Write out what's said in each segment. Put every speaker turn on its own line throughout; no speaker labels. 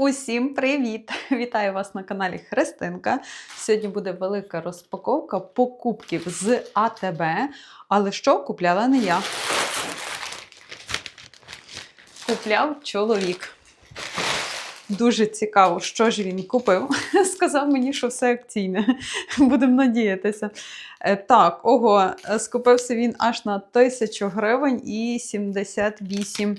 Усім привіт! Вітаю вас на каналі Христинка. Сьогодні буде велика розпаковка покупків з АТБ. Але що купляла не я? Купляв чоловік. Дуже цікаво, що ж він купив. Сказав мені, що все акційне. Будемо надіятися. Е, Так, ого, скупився він аж на 1000 гривень і 78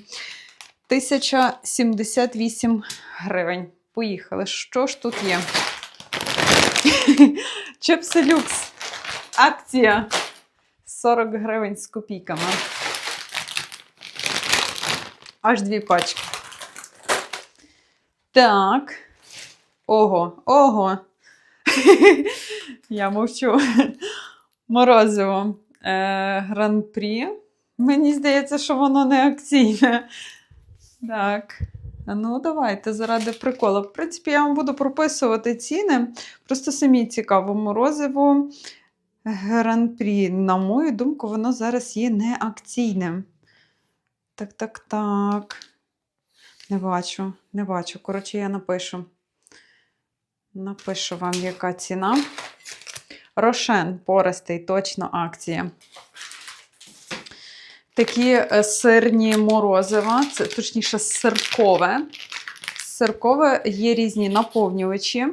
1078 гривень. Поїхали. Що ж тут є? Чипси люкс. Акція 40 гривень з копійками. Аж дві пачки. Так. Ого, ого. Я мовчу. Морозиво. Е, Гран-прі. Мені здається, що воно не акційне. Так. Ну, давайте заради приколу. В принципі, я вам буду прописувати ціни. Просто самі цікаво, морозиво гран-прі. На мою думку, воно зараз є не акційним. Так, так, так. Не бачу, не бачу. Коротше, я напишу. Напишу вам, яка ціна. Рошен пористий, точно акція. Такі е, сирні морозива, це точніше сиркове. Сиркове є різні наповнювачі.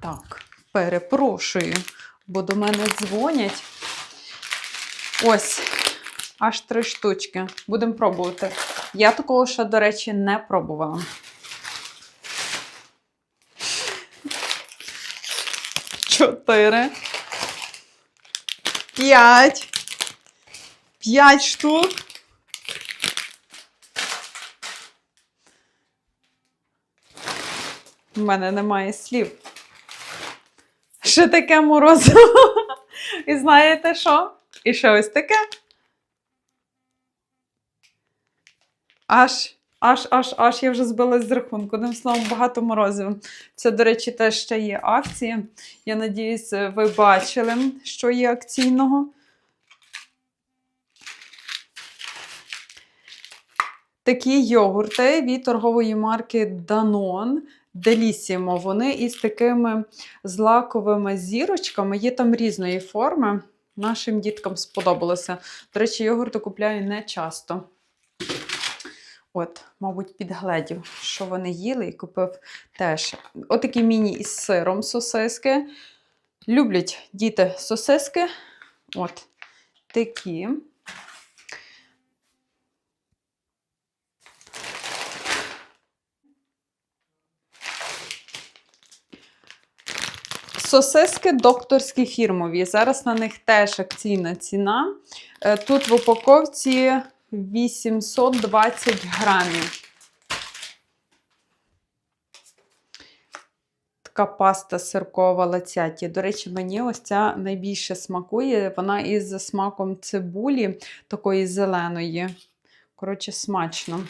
Так, перепрошую, бо до мене дзвонять. Ось, аж три штучки. Будемо пробувати. Я такого ще, до речі, не пробувала. Чотири. П'ять. П'ять штук. У мене немає слів. Що таке морозиво? І знаєте що? І ще ось таке. Аж, аж, аж, аж я вже збилась з рахунку. Одним словом, багато морозива. Це, до речі, теж ще є акції. Я надіюсь, ви бачили, що є акційного. Такі йогурти від торгової марки Danone. Делісімо. Вони із такими злаковими зірочками. Є там різної форми. Нашим діткам сподобалося. До речі, йогурти купляю не часто. От, мабуть, підгледів, що вони їли, і купив теж. Отакі міні із сиром сосиски. Люблять діти сосиски. От такі. Сосиски докторські фірмові. Зараз на них теж акційна ціна. Е, Тут в упаковці 820 грамів. Така паста сиркова лацяті. До речі, мені ось ця найбільше смакує. Вона із смаком цибулі, такої зеленої. Коротше, смачно.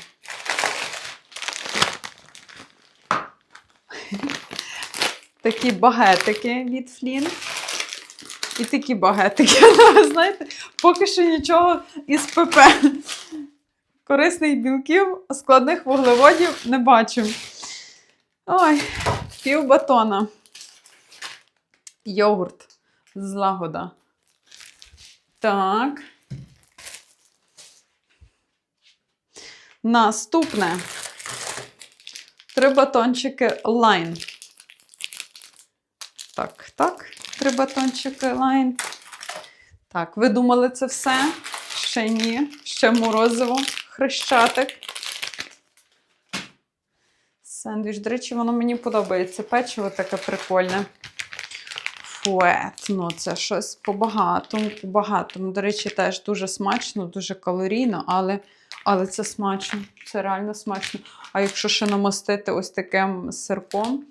Такі багетики від Флін. І такі багетики. Знаєте, поки що нічого із ПП. Корисних білків, складних вуглеводів не бачу. Ой, пів батона. Йогурт з лагода. Так. Наступне. Три батончики лайн. Так, так, три батончики лайн. Так, ви думали це все? Ще ні. Ще морозиво, хрещатик. Сендвіч. До речі, воно мені подобається. Печиво таке прикольне. Фует. Ну, це щось по-багатому, по-багатому. До речі, теж дуже смачно, дуже калорійно, але, але це смачно. Це реально смачно. А якщо ще намастити ось таким сирком,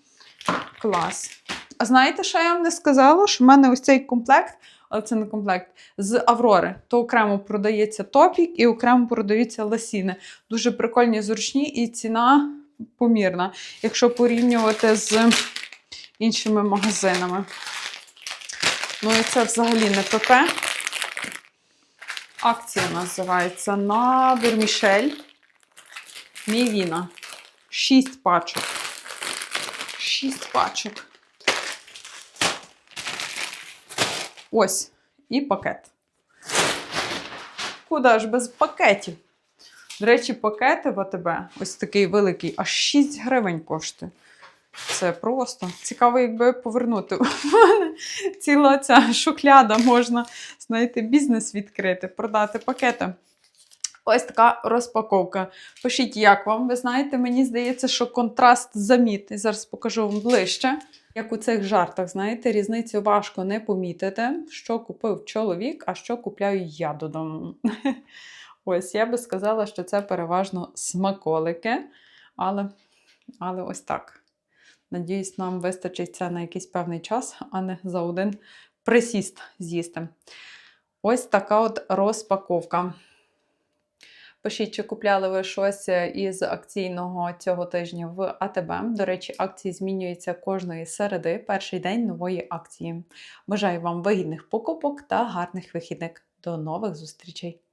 клас. А знаєте, що я вам не сказала? Що в мене ось цей комплект, але це не комплект, з Аврори. То окремо продається топік і окремо продаються ласіни. Дуже прикольні, зручні і ціна помірна, якщо порівнювати з іншими магазинами. Ну і це взагалі не ПП. Акція називається на вермішель Мівіна. 6 пачок. 6 пачок. Ось. І пакет. Куда ж без пакетів? До речі, пакети в АТБ, ось такий великий, аж 6 гривень коштує. Це просто цікаво, якби повернути. У мене ціла ця шухляда можна знаєте, бізнес відкрити, продати пакети. Ось така розпаковка. Пишіть, як вам. Ви знаєте, мені здається, що контраст замітний. Зараз покажу вам ближче. Як у цих жартах, знаєте, різницю важко не помітити, що купив чоловік, а що купляю я додому. Ось, я би сказала, що це переважно смаколики, але, але ось так. Надіюсь, нам вистачить це на якийсь певний час, а не за один присіст з'їсти. Ось така от розпаковка. Пишіть, чи купляли ви щось із акційного цього тижня в АТБ. До речі, акції змінюються кожної середи, перший день нової акції. Бажаю вам вигідних покупок та гарних вихідних. До нових зустрічей!